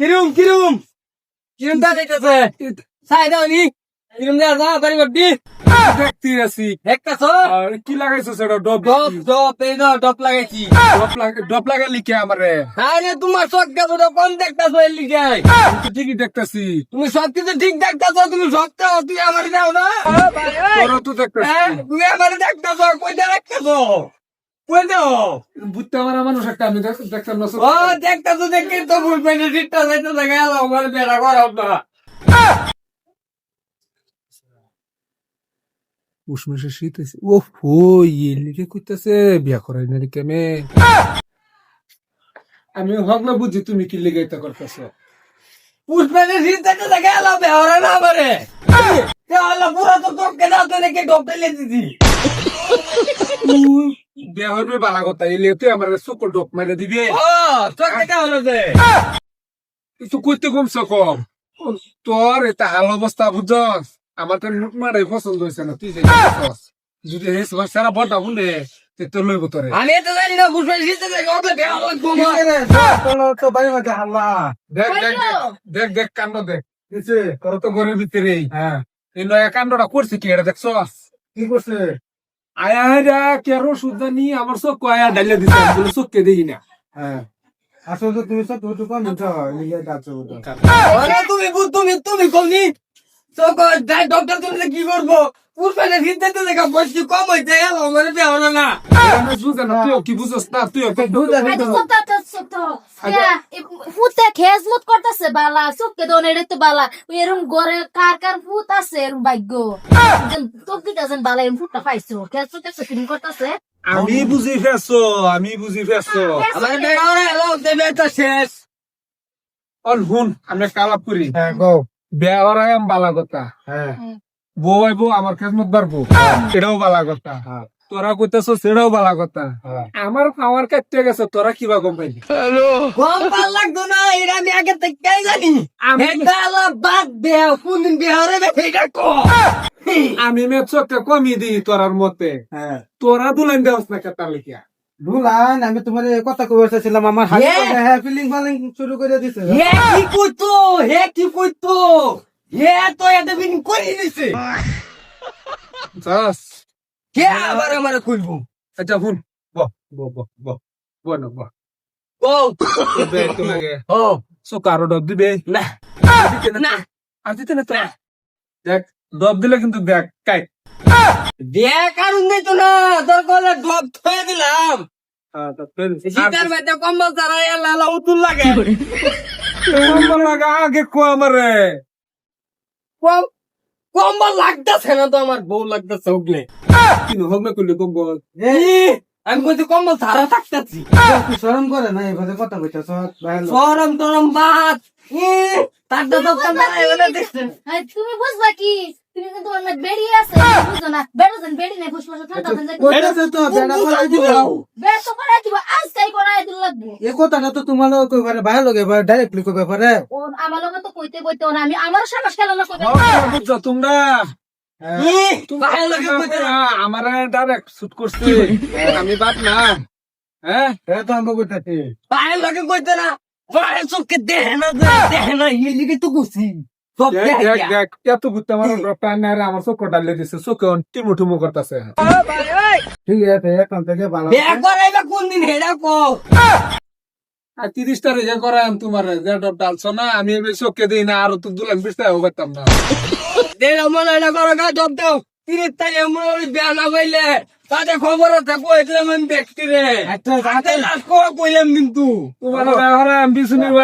কিরম কিরম? কিরম দা যাইতেছে সাই দাও নি। কিরম দা যা বাড়ি করবি দেখতে আছি। তো আর কি লাগাইছো সেটা? ডব ডপ ডপ এই দাও ডপ লাগাইছি। ডব লাগা ডব লাগালি কে আমারে? আরে তোমার সব কাজ কম দেখতেছো এর লিগে? আমি তো ঠিকই দেখতেছি। তুমি সব কিছু ঠিক দেখতেছো? তুমি সবটা তুই আমার দাও না? তোর তো দেখতেছি। হ্যাঁ, তুমি আমার দেখতেছো কইটা দেখতেছো? কই দাও বুঝতে আমার মানুষ একটা আমি দেখ- দেখতাম না ও দেখতেছো দেখে তো ঠিকটা যাইতে আমার বেড়া না। শীত ও হো ইয়ে লিখে কইতাছে বিয়া করাই না কেমে আমি বুঝি তুমি কি লিখে এটা করতেছো। পুষ্পে শীত থাকে এলো বেহরা না আমারে। হলো পুরো তো তোকে না তো দেখে বিয়া হইবে বালা কথা এলে তুই আমার চোখ ডক মারে দিবি। কিছু কমছ কম। তোর এটা হাল অবস্থা বুঝছস? আমার তো মুখ মারে পছন্দ হয়েছে না তুই। যদি সারা বড়টা শুনে তে তোর লইব তোরে। আমি এটা জানি না তো বাড়ি মাঝে হাল্লা। দেখ দেখ দেখ, দেখ দেখ কাণ্ড দেখ। তোর তো ঘরের ভিতরে হ্যাঁ। এই নয়া কাণ্ডটা করছে কি এটা দেখছস? কি করছে? আয়া হেরা কেরো সুদানি আমার চোখ আয়া ডালিয়া দিছে বলে চোখকে দেখি না হ্যাঁ। আসলে তুমি সব কম নিতে হয় তুমি বুঝ তুমি তুমি কমনি তো ডক্টর তুমি কি করব? পুষ্পে শীত তো দেখা বয়সী কম হইতে? এলো আমার না। আমি বুঝে না কি না তুই কি আরে কোথা তো তো। ফুতে খেজমত করতেছে বালা চোখকে দোন তো বালা। এরম গড়ে কার কার ফুট আছে এরম ভাগ্য। তো কি বালা এরম ফুটটা পাইছো। খেজমত করতেছে করতেছে? আমি বুঝি ফেসো আমি বুঝি ফেসো আমার দেবে তো শেষ। অন হুন আমি একটা আলাপ করি। হ্যাঁ গো। আম বালা কথা। হ্যাঁ। বউ আইবো আমার খেজমত বাড়বো এটাও বালা কথা। হ্যাঁ। তোরা কইতেছ সেটাও বালা কথা। হ্যাঁ। আমার খাওয়ার কাটতে গেছে তোরা কিবা কম পাইলি? কম ভালো লাগতো না এটা আমি আগে থেকে জানি। আমি হলো বাদ দেয়া কোনদিন বেহরে বেঠে এটা কো। আমি মে চোখটা কমিয়ে দিই তোরার মতে। হ্যাঁ। তোরা দুলাইন দেওয়াস না কেতার লিখিয়া দুলান আমি তোমার এই কথা কই বসেছিলাম আমার. হ্যাঁ ফিলিং ফালিং শুরু করে দিছে। হে কি কইতো? হে কি কইতো? হে তো এটা বিন করি দিছে যাস। কে আবার আমার কইবো আচ্ছা হুন ব ব ব ব ব না ব। ও বে তোমাকে। ও চোখ আরও ডব দিবে? না। না আর দিতে না তো? দেখ ডব দিলে কিন্তু দেখ কাই। বিয়ে কারণ নেই তো না। তোর কলে ডব থয়ে দিলাম। হ্যাঁ শীতের কম্বল ছাড়া উতুল লাগে। কম্বল লাগা আগে কো আমারে। কম কম্বল লাগতেছে না তো আমার বউ লাগতেছে কিনো হোক না করলে কম্বল। ই, আমি কইতে কম্বল ছাড়া থাকতেছি। শরম করে না এভাবে কথা কইতাছ বাইরে সরম টরম বাদ। তার তো দোকান দাঁড়ায় দেখছেন তুমি বুঝবা কি? তুমি কিন্তু অনেক বেরিয়ে আছে বুঝো না। বেরোছেন বেরি নাই ফুসফুস ঠান্ডা হয়ে যায় কইতাছে তো বেড়া করাই দিব। বের তো করাই দিব আজকাই করাই দিল লাগবে। এই কথাটা তো তোমার কই পারে বাইরে লগে ডাইরেক্টলি কই পারে। ও আমার লগে তো কইতে কইতে না আমি আমার সাহস খেলা না কইতে বুঝছ তোমরা? না। আমার ডাইরেক্ট শুট করছে। আমি বাপ না হ্যাঁ হ্যাঁ তো আমি কইতাছি। পায়ের লগে কইতে না। পায়ের চোখকে দেখে না দেখে না এই লিগে তো করছি সব দেখ দেখ দেখ এত ঘুরতে আমার ডক্টর আমার চোখ ডালে দিছে চোখে টিমু টিমু করতেছে। ঠিক আছে এখন থেকে ভালো বিয়ে করাইবা কোন দিন হেডা কো আর তিরিশটা রেজা করাম তোমার যে ডালছো না আমি চোখে দিই না আর তো দুলাম বিশটা পারতাম না। দেড় মনে এটা করো গা জব দাও। তিরিশ তারিখ মনে বিয়া না কইলে। তাতে খবর আছে কইলাম আমি ব্যক্তি রে একটা তাতে কইলাম কিন্তু। তোমার আমি বিছুনির